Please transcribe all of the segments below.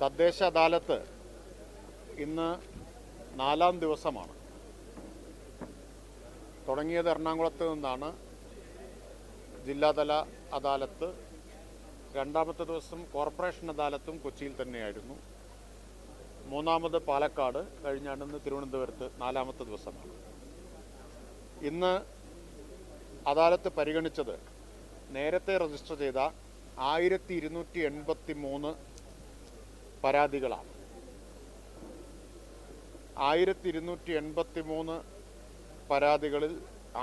തദ്ദേശ അദാലത്ത് ഇന്ന് നാലാം ദിവസമാണ്. തുടങ്ങിയത് എറണാകുളത്ത് നിന്നാണ്. ജില്ലാതല അദാലത്ത് രണ്ടാമത്തെ ദിവസം കോർപ്പറേഷൻ അദാലത്തും കൊച്ചിയിൽ തന്നെയായിരുന്നു. മൂന്നാമത് പാലക്കാട് കഴിഞ്ഞാണ് ഇന്ന് തിരുവനന്തപുരത്ത് നാലാമത്തെ ദിവസമാണ്. ഇന്ന് അദാലത്ത് പരിഗണിച്ചത് നേരത്തെ രജിസ്റ്റർ ചെയ്ത ആയിരത്തി ഇരുന്നൂറ്റി എൺപത്തി മൂന്ന് പരാതികളാണ്. ആയിരത്തി ഇരുന്നൂറ്റി എൺപത്തി മൂന്ന് പരാതികളിൽ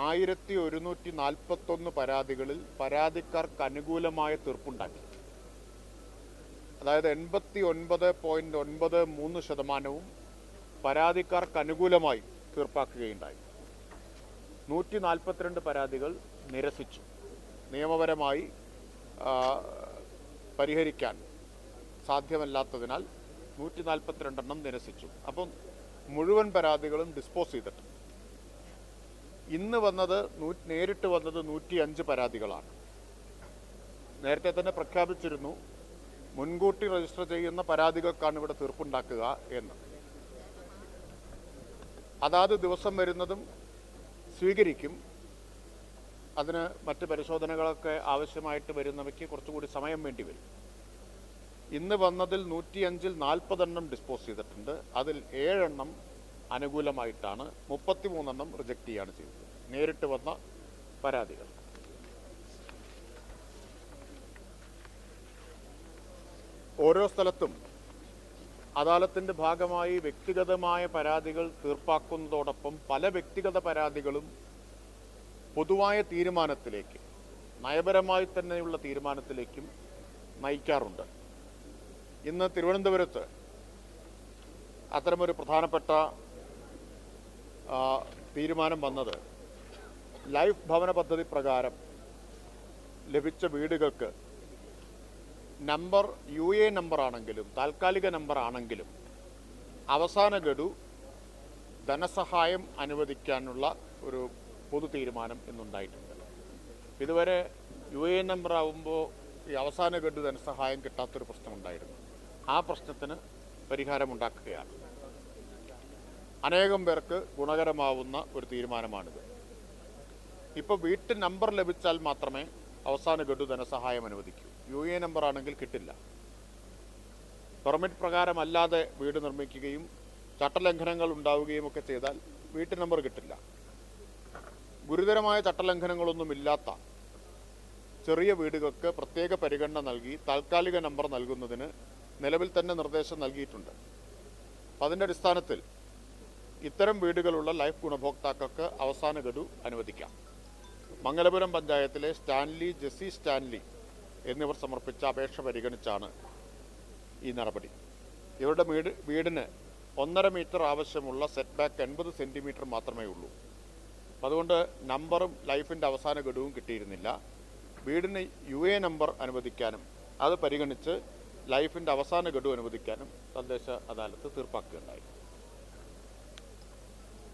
ആയിരത്തി ഒരുന്നൂറ്റി നാൽപ്പത്തൊന്ന് പരാതികളിൽ പരാതിക്കാർക്ക് അനുകൂലമായ തീർപ്പുണ്ടാക്കി. അതായത് എൺപത്തി ഒൻപത് പോയിന്റ് ഒൻപത് മൂന്ന് ശതമാനവും പരാതിക്കാർക്ക് അനുകൂലമായി തീർപ്പാക്കുകയുണ്ടായി. നൂറ്റി നാൽപ്പത്തിരണ്ട് പരാതികൾ നിരസിച്ചു. നിയമപരമായി പരിഹരിക്കാൻ സാധ്യമല്ലാത്തതിനാൽ നൂറ്റി നാൽപ്പത്തിരണ്ടെണ്ണം നിരസിച്ചു. അപ്പം മുഴുവൻ പരാതികളും ഡിസ്പോസ് ചെയ്തിട്ടുണ്ട് ഇന്ന് വന്നത് നേരിട്ട് വന്നത് നൂറ്റി അഞ്ച് പരാതികളാണ്. നേരത്തെ തന്നെ പ്രഖ്യാപിച്ചിരുന്നു മുൻകൂട്ടി രജിസ്റ്റർ ചെയ്യുന്ന പരാതികൾക്കാണ് ഇവിടെ തീർപ്പുണ്ടാക്കുക എന്ന്. അതാത് ദിവസം വരുന്നതും സ്വീകരിക്കും. അതിന് മറ്റ് പരിശോധനകളൊക്കെ ആവശ്യമായിട്ട് വരുന്നവയ്ക്ക് കുറച്ചുകൂടി സമയം വേണ്ടി വരും. ഇന്ന് വന്നതിൽ നൂറ്റിയഞ്ചിൽ നാൽപ്പതെണ്ണം ഡിസ്പോസ് ചെയ്തിട്ടുണ്ട്. അതിൽ ഏഴെണ്ണം അനുകൂലമായിട്ടാണ്. മുപ്പത്തിമൂന്നെണ്ണം റിജക്റ്റ് ചെയ്യാണ് ചെയ്തത്. നേരിട്ട് വന്ന പരാതികൾ. ഓരോ സ്ഥലത്തും അദാലത്തിന്റെ ഭാഗമായി വ്യക്തിഗതമായ പരാതികൾ തീർപ്പാക്കുന്നതോടൊപ്പം പല വ്യക്തിഗത പരാതികളും പൊതുവായ തീരുമാനത്തിലേക്ക് നയപരമായി തന്നെയുള്ള തീരുമാനത്തിലേക്കും നയിക്കാറുണ്ട്. ഇന്ന് തിരുവനന്തപുരത്ത് അത്തരമൊരു പ്രധാനപ്പെട്ട തീരുമാനം വന്നത് ലൈഫ് ഭവന പദ്ധതി പ്രകാരം ലഭിച്ച വീടുകൾക്ക് നമ്പർ യു എ നമ്പർ ആണെങ്കിലും താൽക്കാലിക നമ്പർ ആണെങ്കിലും അവസാന ഗഡു ധനസഹായം അനുവദിക്കാനുള്ള ഒരു പൊതു തീരുമാനം ഇന്നുണ്ടായിട്ടുണ്ട്. ഇതുവരെ യു എ നമ്പർ ആവുമ്പോൾ ഈ അവസാന ഗഡു ധനസഹായം കിട്ടാത്തൊരു പ്രശ്നമുണ്ടായിരുന്നു. ആ പ്രശ്നത്തിന് പരിഹാരമുണ്ടാക്കുകയാണ്. അനേകം പേർക്ക് ഗുണകരമാവുന്ന ഒരു തീരുമാനമാണിത്. ഇപ്പോൾ വീട്ടു നമ്പർ ലഭിച്ചാൽ മാത്രമേ അവസാന ഗഡു ധനസഹായം അനുവദിക്കൂ. യു എ നമ്പർ ആണെങ്കിൽ കിട്ടില്ല. പെർമിറ്റ് പ്രകാരമല്ലാതെ വീട് നിർമ്മിക്കുകയും ചട്ടലംഘനങ്ങൾ ഉണ്ടാവുകയും ഒക്കെ ചെയ്താൽ വീട്ടു നമ്പർ കിട്ടില്ല. ഗുരുതരമായ ചട്ടലംഘനങ്ങളൊന്നുമില്ലാത്ത ചെറിയ വീടുകൾക്ക് പ്രത്യേക പരിഗണന നൽകി താൽക്കാലിക നമ്പർ നൽകുന്നതിന് നിലവിൽ തന്നെ നിർദ്ദേശം നൽകിയിട്ടുണ്ട്. അപ്പം അതിന്റെ അടിസ്ഥാനത്തിൽ ഇത്തരം വീടുകളുള്ള ലൈഫ് ഗുണഭോക്താക്കൾക്ക് അവസാന ഗഡു അനുവദിക്കാം. മംഗലപുരം പഞ്ചായത്തിലെ സ്റ്റാൻലി ജെസി സ്റ്റാൻലി എന്നിവർ സമർപ്പിച്ച അപേക്ഷ പരിഗണിച്ചാണ് ഈ നടപടി. ഇവരുടെ വീട് വീടിന് ഒന്നര മീറ്റർ ആവശ്യമുള്ള സെറ്റ് ബാക്ക് എൺപത് സെന്റിമീറ്റർ മാത്രമേ ഉള്ളൂ. അതുകൊണ്ട് നമ്പറും ലൈഫിന്റെ അവസാന ഗഡുവും കിട്ടിയിരുന്നില്ല. വീടിന് യു എ നമ്പർ അനുവദിക്കാനും അത് പരിഗണിച്ച് ലൈഫിന്റെ അവസാന ഗഡു അനുവദിക്കാനും തദ്ദേശ അദാലത്ത് തീർപ്പാക്കുകയുണ്ടായി.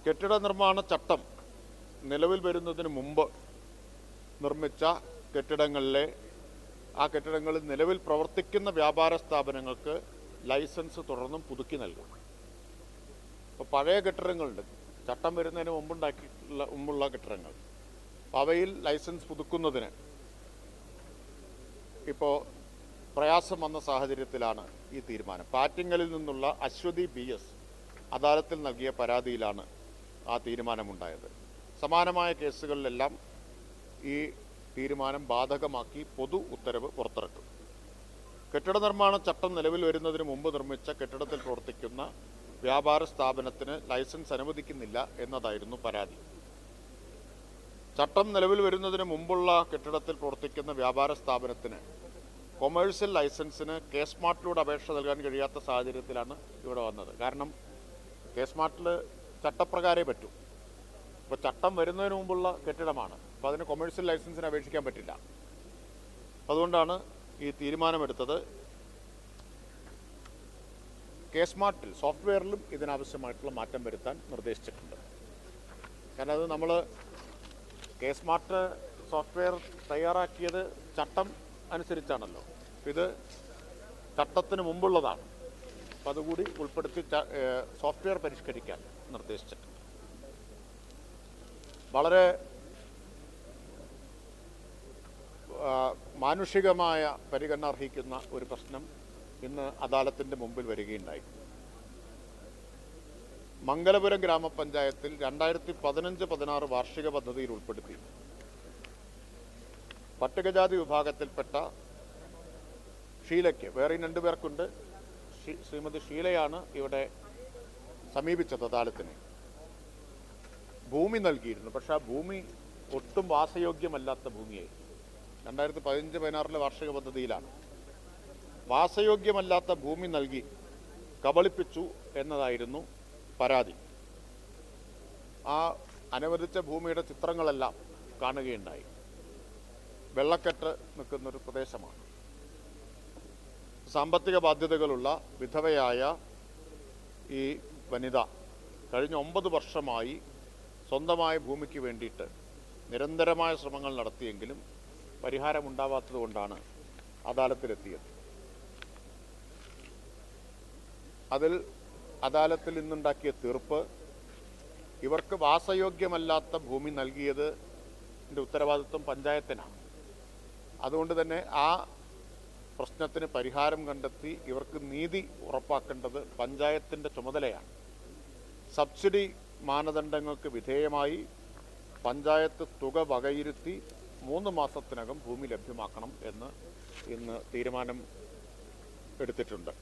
കെട്ടിട നിർമ്മാണ ചട്ടം നിലവിൽ വരുന്നതിന് മുമ്പ് നിർമ്മിച്ച കെട്ടിടങ്ങളിലെ ആ കെട്ടിടങ്ങളിൽ നിലവിൽ പ്രവർത്തിക്കുന്ന വ്യാപാര സ്ഥാപനങ്ങൾക്ക് ലൈസൻസ് തുടർന്നും പുതുക്കി നൽകും. ഇപ്പോൾ പഴയ കെട്ടിടങ്ങളുണ്ട്. ചട്ടം വരുന്നതിന് മുമ്പുണ്ടാക്കിയിട്ടുള്ള മുമ്പുള്ള കെട്ടിടങ്ങൾ. അവയിൽ ലൈസൻസ് പുതുക്കുന്നതിന് ഇപ്പോൾ പ്രയാസം വന്ന സാഹചര്യത്തിലാണ് ഈ തീരുമാനം. പാറ്റിങ്ങലിൽ നിന്നുള്ള അശ്വതി ബി എസ് അദാലത്തിൽ നൽകിയ പരാതിയിലാണ് ആ തീരുമാനമുണ്ടായത്. സമാനമായ കേസുകളിലെല്ലാം ഈ തീരുമാനം ബാധകമാക്കി പൊതു ഉത്തരവ് പുറത്തിറക്കും. കെട്ടിട നിർമ്മാണ ചട്ടം നിലവിൽ വരുന്നതിന് മുമ്പ് നിർമ്മിച്ച കെട്ടിടത്തിൽ പ്രവർത്തിക്കുന്ന വ്യാപാര സ്ഥാപനത്തിന് ലൈസൻസ് അനുവദിക്കുന്നില്ല എന്നതായിരുന്നു പരാതി. ചട്ടം നിലവിൽ വരുന്നതിന് മുമ്പുള്ള കെട്ടിടത്തിൽ പ്രവർത്തിക്കുന്ന വ്യാപാര സ്ഥാപനത്തിന് കൊമേഴ്സ്യൽ ലൈസൻസിന് കെ സ്മാർട്ടിലൂടെ അപേക്ഷ നൽകാൻ കഴിയാത്ത സാഹചര്യത്തിലാണ് ഇവിടെ വന്നത്. കാരണം കെ സ്മാർട്ടിൽ ചട്ടപ്രകാരേ പറ്റൂ. ഇപ്പോൾ ചട്ടം വരുന്നതിന് മുമ്പുള്ള കെട്ടിടമാണ്. അപ്പോൾ അതിന് കൊമേഴ്സ്യൽ ലൈസൻസിന് അപേക്ഷിക്കാൻ പറ്റില്ല. അതുകൊണ്ടാണ് ഈ തീരുമാനമെടുത്തത്. കെ സ്മാർട്ടിൽ സോഫ്റ്റ്വെയറിലും ഇതിനാവശ്യമായിട്ടുള്ള മാറ്റം വരുത്താൻ നിർദ്ദേശിച്ചിട്ടുണ്ട്. കാരണം അത് നമ്മൾ കെ സ്മാർട്ട് സോഫ്റ്റ്വെയർ തയ്യാറാക്കിയത് ചട്ടം അനുസരിച്ചാണല്ലോ. ഇത് ചട്ടത്തിന് മുമ്പുള്ളതാണ്. അപ്പം അതുകൂടി ഉൾപ്പെടുത്തി സോഫ്റ്റ്വെയർ പരിഷ്കരിക്കാൻ നിർദ്ദേശിച്ചിട്ടുണ്ട്. വളരെ മാനുഷികമായ പരിഗണന അർഹിക്കുന്ന ഒരു പ്രശ്നം ഇന്ന് അദാലത്തിന്റെ മുമ്പിൽ വരികയുണ്ടായി. മംഗലപുരം ഗ്രാമപഞ്ചായത്തിൽ രണ്ടായിരത്തി പതിനഞ്ച് പതിനാറ് വാർഷിക പദ്ധതിയിൽ ഉൾപ്പെടുത്തി. പട്ടികജാതി വിഭാഗത്തിൽപ്പെട്ട ഷീലയ്ക്ക് വേറെയും രണ്ടു പേർക്കുണ്ട്. ശ്രീമതി ഷീലയാണ് ഇവിടെ സമീപിച്ചത് അദാലത്തിനെ. ഭൂമി നൽകിയിരുന്നു പക്ഷെ ആ ഭൂമി ഒട്ടും വാസയോഗ്യമല്ലാത്ത ഭൂമിയായി രണ്ടായിരത്തി പതിനഞ്ച് പതിനാറിലെ വാർഷിക പദ്ധതിയിലാണ്. വാസയോഗ്യമല്ലാത്ത ഭൂമി നൽകി കബളിപ്പിച്ചു എന്നതായിരുന്നു പരാതി. ആ അനുവദിച്ച ഭൂമിയുടെ ചിത്രങ്ങളെല്ലാം കാണുകയുണ്ടായി. വെള്ളക്കെട്ട് നിൽക്കുന്നൊരു പ്രദേശമാണ്. സാമ്പത്തിക ബാധ്യതകളുള്ള വിധവയായ ഈ വനിത കഴിഞ്ഞ ഒമ്പത് വർഷമായി സ്വന്തമായ ഭൂമിക്ക് വേണ്ടിയിട്ട് നിരന്തരമായ ശ്രമങ്ങൾ നടത്തിയെങ്കിലും പരിഹാരമുണ്ടാവാത്തതുകൊണ്ടാണ് അദാലത്തിലെത്തിയത്. അതിൽ അദാലത്തിൽ നിന്നുണ്ടാക്കിയ തീർപ്പ് ഇവർക്ക് വാസയോഗ്യമല്ലാത്ത ഭൂമി നൽകിയത് ഉത്തരവാദിത്വം പഞ്ചായത്തിനാണ്. അതുകൊണ്ട് തന്നെ ആ പ്രശ്നത്തിന് പരിഹാരം കണ്ടെത്തി ഇവർക്ക് നീതി ഉറപ്പാക്കേണ്ടത് പഞ്ചായത്തിന്റെ ചുമതലയാണ്. സബ്സിഡി മാനദണ്ഡങ്ങൾക്ക് വിധേയമായി പഞ്ചായത്ത് തുക വകയിരുത്തി മൂന്ന് മാസത്തിനകം ഭൂമി ലഭ്യമാക്കണം എന്ന് ഇന്ന് തീരുമാനം എടുത്തിട്ടുണ്ട്.